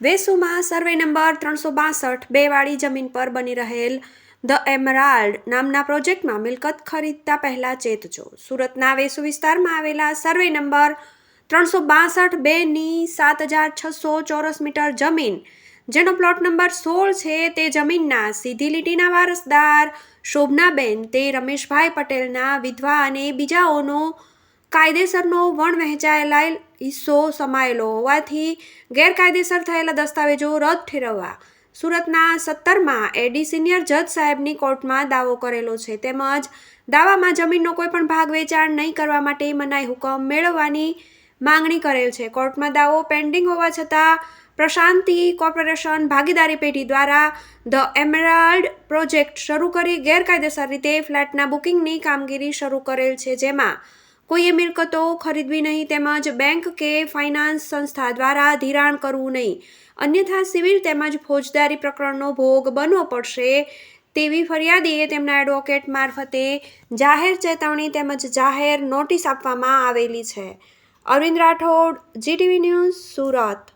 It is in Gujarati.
વેસુમાં સર્વે નંબર ત્રણસો બાસઠ બે વાળી જમીન પર બની રહેલ ધ એમરાલ્ડ નામના પ્રોજેક્ટમાં મિલકત ખરીદતા પહેલાં ચેતજો. સુરતના વેસુ વિસ્તારમાં આવેલા સર્વે નંબર ત્રણસો બાસઠ બેની સાત હજાર છસો ચોરસ મીટર જમીન, જેનો પ્લોટ નંબર સોળ છે, તે જમીનના સીધી લીટીના વારસદાર શોભનાબેન, તે રમેશભાઈ પટેલના વિધવા અને બીજાઓનો કાયદેસરનો વણ વહેંચાયેલા હિસ્સો સમાયેલો હોવાથી ગેરકાયદેસર થયેલા દસ્તાવેજો રદ ઠેરવવા સુરતના સત્તરમાં એડી સિનિયર જજ સાહેબની કોર્ટમાં દાવો કરેલો છે. તેમજ દાવામાં જમીનનો કોઈપણ ભાગ વેચાણ નહીં કરવા માટે મનાઈ હુકમ મેળવવાની માંગણી કરેલ છે. કોર્ટમાં દાવો પેન્ડિંગ હોવા છતાં પ્રશાંતિ કોર્પોરેશન ભાગીદારી પેઢી દ્વારા ધ એમરાલ્ડ પ્રોજેક્ટ શરૂ કરી ગેરકાયદેસર રીતે ફ્લેટના બુકિંગની કામગીરી શરૂ કરેલ છે. જેમાં કોઈએ મિલકતો ખરીદવી નહીં તેમજ બેંક કે ફાઇનાન્સ સંસ્થા દ્વારા ધિરાણ કરવું નહીં. અન્યથા સિવિલ તેમજ ફોજદારી પ્રકરણનો ભોગ બનવો પડશે તેવી ફરિયાદીએ તેમના એડવોકેટ મારફતે જાહેર ચેતવણી તેમજ જાહેર નોટિસ આપવામાં આવેલી છે. Arvind Rathod, GTV news, Surat.